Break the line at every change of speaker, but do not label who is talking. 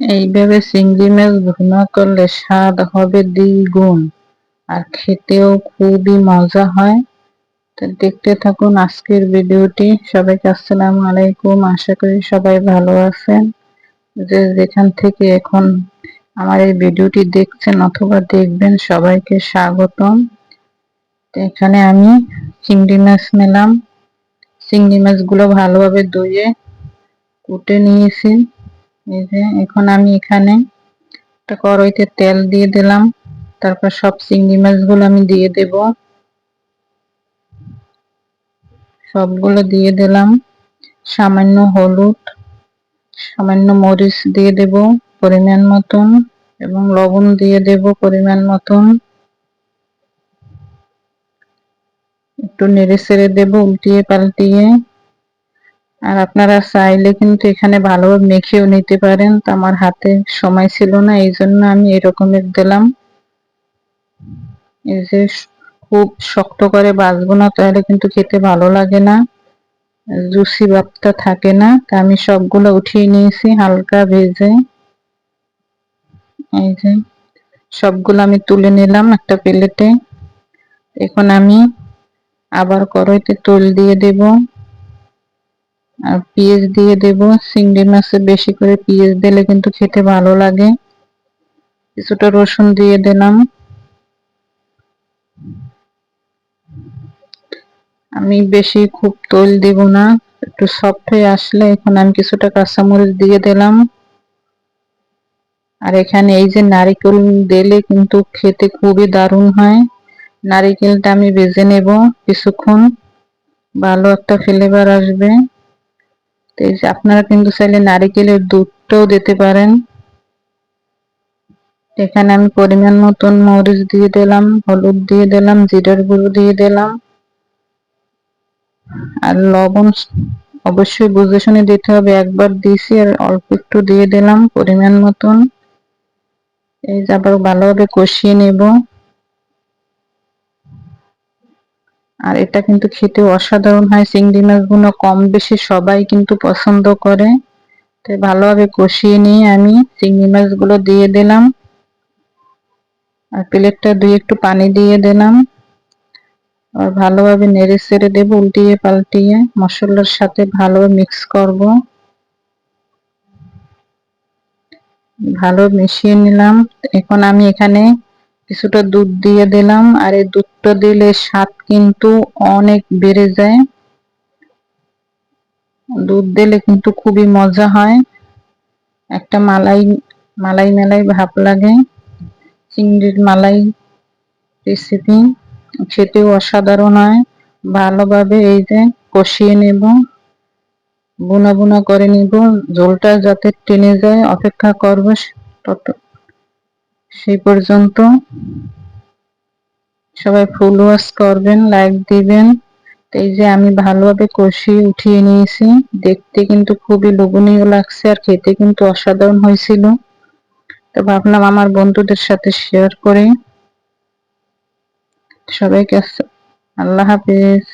এইভাবে চিংড়ি মাছ ভুনা করলে স্বাদ হবে দ্বিগুণ। আর খেতেও খুবই মজা হয়। তো দেখতে থাকুন আজকের ভিডিওটি। সবাইকে আসসালামু আলাইকুম। আশা করি সবাই ভালো আছেন। যে যেখান থেকে এখন আমার এই ভিডিওটি দেখছেন অথবা দেখবেন, সবাইকে স্বাগতম। এখানে আমি চিংড়ি মাছ নিলাম। চিংড়ি মাছগুলো ভালোভাবে ধুয়ে কুটে নিয়েছি। এই যে, এখন আমি এখানে একটা কড়াইতে তেল দিয়ে দিলাম। তারপর সব চিংড়ি মাছগুলো আমি দিয়ে দেব। সবগুলো দিয়ে দিলাম। সামান্য হলুদ, সামান্য মরিচ দিয়ে দেব পরিমাণ মতন এবং লবণ দিয়ে দেব পরিমাণ মতন। একটু নেড়ে ছেড়ে দেবো উল্টিয়ে পাল্টিয়ে আর আপনারা চাইলে কিন্তু এখানে ভালোভাবে মেখেও নিতে পারেন। তো আমার হাতে সময় ছিল না, এই জন্য আমি এরকমের দিলাম। এই যে খুব শক্ত করে বাজবো না, তাহলে কিন্তু খেতে ভালো লাগে না। জুসি ভাবটা থাকে না, তা আমি সবগুলো উঠিয়ে নিয়েছি হালকা ভেজে। এই যে সবগুলো আমি তুলে নিলাম একটা প্লেটে। এখন আমি আবার কড়াইতে তেল দিয়ে দেব। আর পেঁয়াজ দিয়ে দেব, চিংড়ি মাছে বেশি করে পেঁয়াজ দিলে কিন্তু খেতে ভালো লাগে। কিছুটা রসুন দিয়ে দিলাম। আমি বেশি খুব তৈল দেব না, একটু সফট হয়ে আসলে এখন আমি কিছুটা কাঁচামরিচ দিয়ে দিলাম। আর এখানে এই যে নারিকেল দিলে কিন্তু খেতে খুবই দারুণ হয়। নারিকেলটা আমি ভেজে নেব কিছুক্ষণ, ভালো একটা ফ্লেভার আসবে। তো আপনারা কিন্তু চাইলে নারিকেলের দুধটাও দিতে পারেন। এখানে আমি পরিমাণ মতন মরিচ দিয়ে দিলাম, হলুদ দিয়ে দিলাম, জিরার গুঁড়ো দিয়ে দিলাম। আর লবণ অবশ্যই বুঝে শুনে দিতে হবে, একবার দিয়েছি আর অল্প একটু দিয়ে দিলাম পরিমাণ মতন। এই আবার ভালোভাবে কষিয়ে নেব। আর এটা কিন্তু খেতে অসাধারণ হয়। চিংড়ি মাছগুলো কম বেশি সবাই কিন্তু পছন্দ করে। তাই ভালোভাবে কষিয়ে নিয়ে আমি চিংড়ি মাছগুলো দিয়ে দিলাম। আর প্লেটটা দুই একটু পানি দিয়ে দিলাম। আর ভালোভাবে নেড়ে ছেড়ে দেবো উল্টিয়ে পাল্টিয়ে। মশলার সাথে ভালো মিক্স করব। ভালো মিশিয়ে নিলাম। এখন আমি এখানে কিছুটা দুধ দিয়ে দিলাম, আর এই দুধটা দিলে স্বাদ কিন্তু অনেক বেড়ে যায়। দুধ দিলে কিন্তু খুবই মজা হয়। একটা মালাই মালাই মেলাই ভাব লাগে। চিংড়ির মালাই রেসিপি খেতেও অসাধারণ হয়। ভালোভাবে এই যে কষিয়ে নেব, বুনা বুনা করে নিব। ঝোলটা যাতে টেনে যায়, অপেক্ষা করব তত সেই পর্যন্ত। সবাই ফুল ওয়াশ করবেন লাইক দিবেন। এই যে আমি ভালোভাবে কষিয়ে উঠিয়ে নিয়েছি। দেখতে কিন্তু খুবই লোভনীয় লাগছে আর খেতে কিন্তু অসাধারণ হয়েছিল। তো ভাবলাম আমার বন্ধুদের সাথে শেয়ার করে। সবাইকে আল্লাহ হাফিজ।